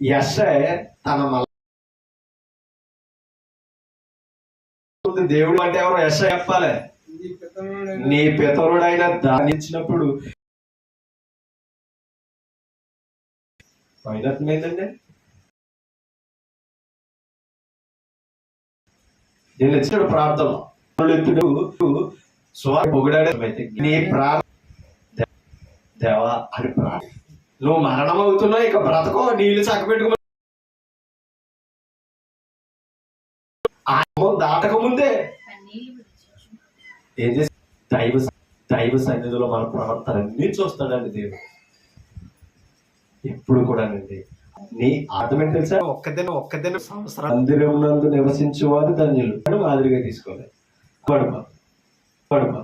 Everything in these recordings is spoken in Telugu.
యశే తన మల దేవుడు అంటే ఎవరు? యశ చెప్పాలి. నీ పితరుడైన దానించినప్పుడు పితరుడైన దానిచ్చినప్పుడు నేను ఇచ్చాడు ప్రార్థన. ఎత్తుడు స్వామి పొగిడాడే. నీ ప్రార్థ దేవా అని ప్రార్థన. నువ్వు మరణం అవుతున్నావు ఇక బ్రతకో నీళ్ళు చక్కబెట్టుకో. దాటక ముందే ఏం చేసి దైవ దైవ సన్నిధిలో మన ప్రవర్తన అన్ని చూస్తాడండి దేవుడు. ఎప్పుడు కూడానండి. నీ ఆటోమేటిక్ తెలుసా? ఒక్కదిన ఒక్కదిన సంవత్సరం మందిరం నందు నివసించేవారు ధన్యులు మాదిరిగా తీసుకోవాలి. పడుమ పడుమ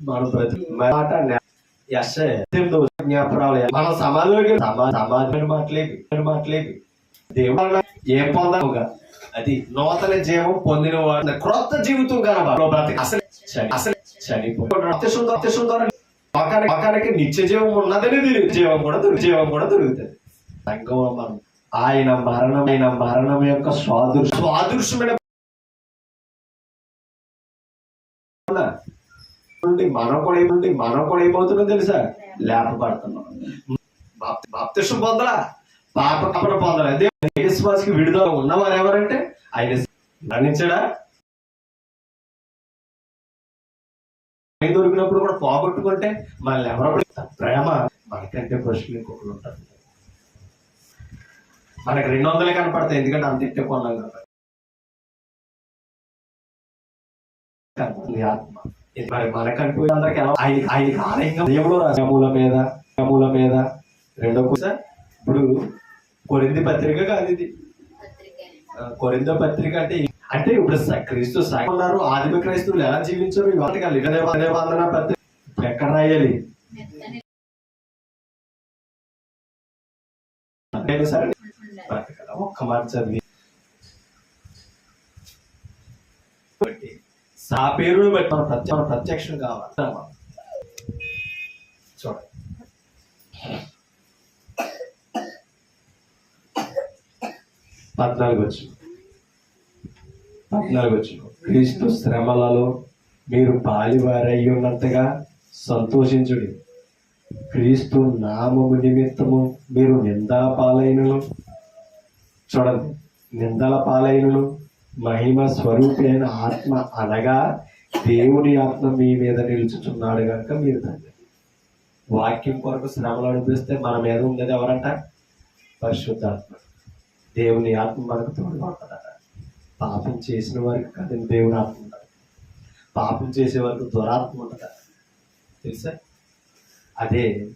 మన ప్రతి మాట ఎస్ ఎనిమిదో జ్ఞాపకాలు మనం సమాధిలోకి సమా- సమాధి మాటలేవి మాటలేవి దేవుడు ఏం పొందాముగా అది నూతన జీవం పొందిన వాడు క్రొత్త జీవితం కనబడి అసలు అసలు చనిపోయి అత్యసుందర నిత్య జీవం ఉన్నదని జీవం కూడా దొరుకు జీవం కూడా దొరుకుతుంది సంఘం మనం ఆయన మరణం ఆయన మరణం యొక్క స్వాదుర్ స్వాదృశ్యమైన మనం కూడా ఏముంది మనం కూడా ఏమవుతుందో తెలుసా? లేపబడుతున్నాం బాప్తి- బాప్తిష్టం పొందలా? పాప కపన పొందలా? అదే విశ్వాసకి విడుదల ఉన్నవారు ఎవరంటే? ఆయన మరణించాడా? దొరికినప్పుడు కూడా పోగొట్టుకుంటే మనల్ని ఎవరో ప్రేమ మనకంటే ప్రశ్నలు ఇంకొకరు ఉంటారు మనకి రెండు వందలే కనపడతాయి ఎందుకంటే అంత ఇట్టే కొన్నాం కాబట్టి. ఆత్మ. మరి మనకంటూ అందరికి ఎలా? ఆయన ఆయనకి ఆలయంగా దేవుడు రామూల మీద రామూల మీద రెండో కూడా ఇప్పుడు కొరింది పత్రిక కాదు ఇది. ఆ, కొరింథ పత్రిక అంటే అంటే ఇప్పుడు క్రీస్తు సాయం ఉన్నారు ఆదిమ క్రైస్తవులు ఎలా జీవించారు? ఇవాళ వందన పత్రిక ఇప్పుడు ఎక్కడ రాయాలి? సరే. ఒక్క మాట చదివి. బట్టి పేరును బట్టి మన ప్రత్య మన ప్రత్యక్షం కావాలి. చూడండి. పద్నాలుగు వచ్చి పద్నాలుగు వచ్చి క్రీస్తు శ్రమలలో మీరు పాలివారై ఉన్నంతగా సంతోషించుడి. క్రీస్తు నామము నిమిత్తము మీరు నిందల పాలైనను చూడండి. నిందల పాలైనను మహిమ స్వరూపి అయిన ఆత్మ అనగా దేవుని ఆత్మ మీ మీద నిలుచుచున్నాడు కనుక మీరు తండ్రి. వాక్యం కొరకు శ్రమలు అనిపిస్తే మన మీద ఉండేది ఎవరంట? పరిశుద్ధాత్మ. దేవుని ఆత్మ మనకు తోడుగా ఉంటుందట. పాపం చేసిన వారికి కాదని దేవుని ఆత్మ ఉంటుంది. పాపం చేసే వారికి దురాత్మ ఉంటుందట తెలుసా? అదే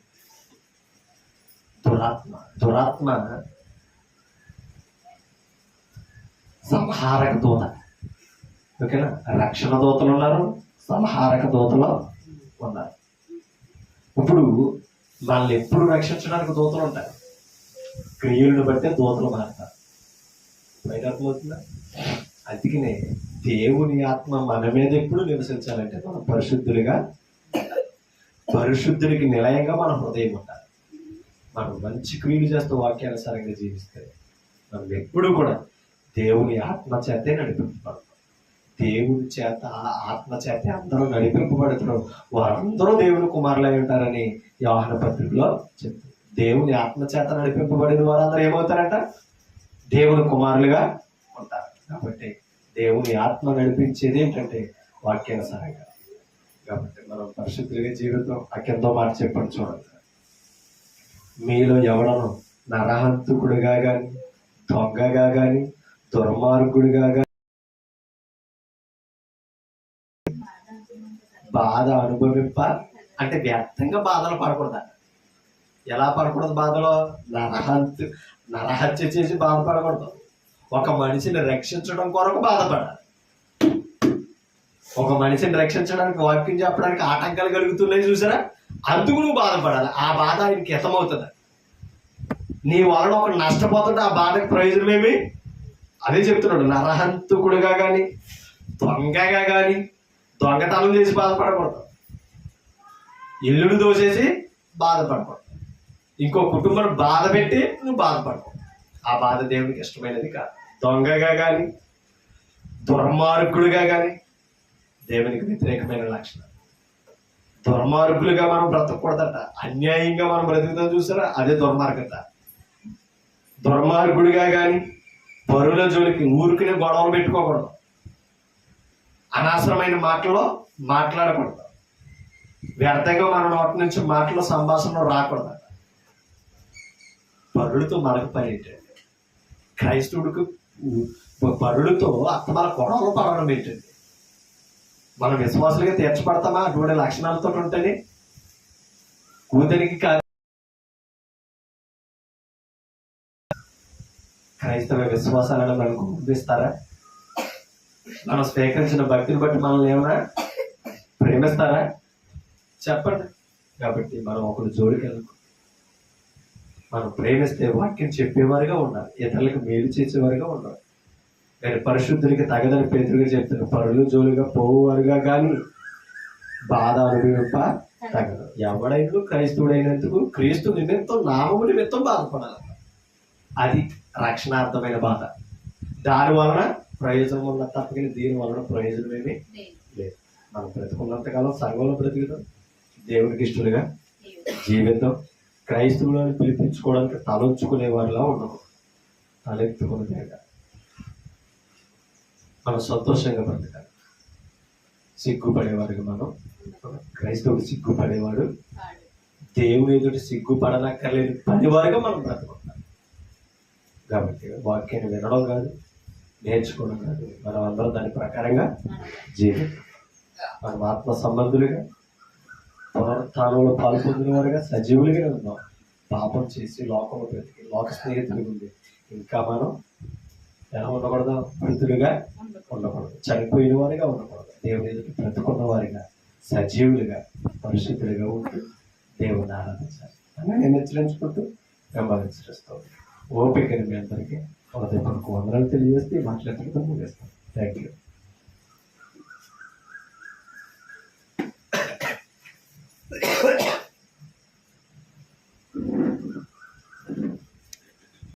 దురాత్మ. దురాత్మ సంహారక దూత. ఓకేనా? రక్షణ దూతలు ఉన్నారు సంహారక దూతలు ఉన్నారు. ఇప్పుడు వాళ్ళని ఎప్పుడు రక్షించడానికి దూతలు ఉంటారు? క్రియలను బట్టే దూతలు మారుతారు. బయట అర్థమవుతుందా? అందుకనే దేవుని ఆత్మ మన మీద ఎప్పుడు నివసించాలంటే మనం పరిశుద్ధులుగా పరిశుద్ధుడికి నిలయంగా మన హృదయం ఉండాలి. మనం మంచి క్రియలు చేస్తూ వాక్యానుసారంగా జీవిస్తే మనం ఎప్పుడు కూడా దేవుని ఆత్మ చేతే నడిపింపబడతాం. దేవుని చేత ఆ ఆత్మ చేత అందరూ నడిపింపబడుతున్నారు వారందరూ దేవుని కుమారులై ఉంటారని వ్యవహార పత్రికలో చెప్తారు దేవుని ఆత్మ చేత నడిపింపబడిన వారందరూ ఏమవుతారంట? దేవుని కుమారులుగా ఉంటారు. కాబట్టి దేవుని ఆత్మ నడిపించేది ఏంటంటే వాక్యానుసారంగా. కాబట్టి మనం పరిశుద్ధులుగా జీవితం అక్యంతో మాట చెప్పండి చూడండి. మీలో ఎవడను నరహంతుకుడుగా కానీ దొంగగా కానీ దుర్మార్గుడిగా బాధ అనుభవింప అంటే వ్యర్థంగా బాధలు పడకూడదు. ఎలా పడకూడదు బాధలో? నరహత్య నరహత్య చేసి బాధపడకూడదు. ఒక మనిషిని రక్షించడం కొరకు బాధపడాలి. ఒక మనిషిని రక్షించడానికి వాక్యం చెప్పడానికి ఆటంకాలు కలుగుతున్నాయి చూసారా? అందుకు నువ్వు బాధపడాలి. ఆ బాధ ఆయనకి హితమవుతుంది నీ వలన ఒక నష్టపోతుంటే ఆ బాధకు ప్రయోజనం ఏమి అదే చెప్తున్నాడు నరహంతుకుడుగా కానీ దొంగగా కానీ దొంగతనం చేసి బాధపడకూడదు. ఇల్లును దోసేసి బాధపడకూడదు. ఇంకో కుటుంబం బాధ పెట్టి నువ్వు బాధపడకు ఆ బాధ దేవునికి ఇష్టమైనది కాదు. దొంగగా కానీ దుర్మార్గుడుగా కానీ దేవునికి వ్యతిరేకమైన లక్షణం. దుర్మార్గులుగా మనం బ్రతకూడదట. అన్యాయంగా మనం బ్రతుకుతాం చూసారా? అదే దుర్మార్గత. దుర్మార్గుడిగా కానీ పరుల జోలికి ఊరికినే గొడవలు పెట్టుకోకూడదు. అనవసరమైన మాటలు మాట్లాడకూడదు. వ్యర్థంగా మన నోటి నుంచి మాటలు సంభాషణ రాకూడదు. పరులతో మనకు పని ఏంటండి? క్రైస్తవుడికి పరులతో అత్తమాల గొడవలు పడడం ఏంటండి? మనం విశ్వాసులుగా తీర్చబడతామా? అటువంటి లక్షణాలతో ఉంటేనే కూతురికి క్రైస్తవ విశ్వాసాలను మనకు గుర్తిస్తారా? మనం స్వీకరించిన భక్తిని బట్టి మనల్ని ఏమైనా ప్రేమిస్తారా? చెప్పండి. కాబట్టి మనం ఒకరు జోడికి వెళ్ళకు మనం ప్రేమిస్తే వాక్యం చెప్పేవారుగా ఉండాలి. ఇతరులకు మేలు చేసేవారుగా ఉండాలి. నేను పరిశుద్ధులకి తగదని పేతులుగా చెప్తున్న పరులు జోలుగా పోవారుగా కానీ బాధ అనుభవింప తగదు. ఎవడైనా క్రైస్తవుడైనందుకు క్రీస్తు నిమిత్తం నామము నిమిత్తం బాధపడాలి. అది రక్షణార్థమైన బాధ. దాని వలన ప్రయోజనం ఉన్న తప్పకిన దీని వలన ప్రయోజనమేమి లేదు. మనం బ్రతుకున్నంతకాలం సంఘంలో బ్రతుకుతాం. దేవునికి ఇష్టలుగా జీవితం. క్రైస్తవులను పిలిపించుకోవడానికి తలంచుకునే వారిలా ఉండవు తలెత్తుకునేగా మనం సంతోషంగా బ్రతకాలి. సిగ్గుపడేవాడిగా మనం క్రైస్తవుడు సిగ్గుపడేవాడు. దేవుని ఎదుటి సిగ్గుపడనక్కర్లేని పనివారుగా మనం బ్రతుకుంటాం కాబట్టి వాక్యాన్ని వినడం కాదు నేర్చుకోవడం కాదు. మనం అందరం దాని ప్రకారంగా జీవితం. మనం ఆత్మ సంబంధులుగా పునరుత్నంలో పాల్పొందిన వారుగా సజీవులుగా ఉన్నాం. పాపం చేసి లోకంలో బ్రతికి లోక స్నేహితులు ఉంది ఇంకా మనం ఎలా ఉండకూడదు? మృతులుగా ఉండకూడదు. చనిపోయిన వారిగా ఉండకూడదు. దేవుని ఎదుటి బ్రతుకున్న వారిగా సజీవులుగా పరిశుద్ధులుగా ఉంటూ దేవుని ఆరాధించాలి. అలాగే హెచ్చరించుకుంటూ వెంబడించడం ఓపికని మీ అందరికీ హృదయపూర్వక వందనాలు తెలియజేస్తే మాట్లాడుతూ ముగిస్తాం థ్యాంక్ యూ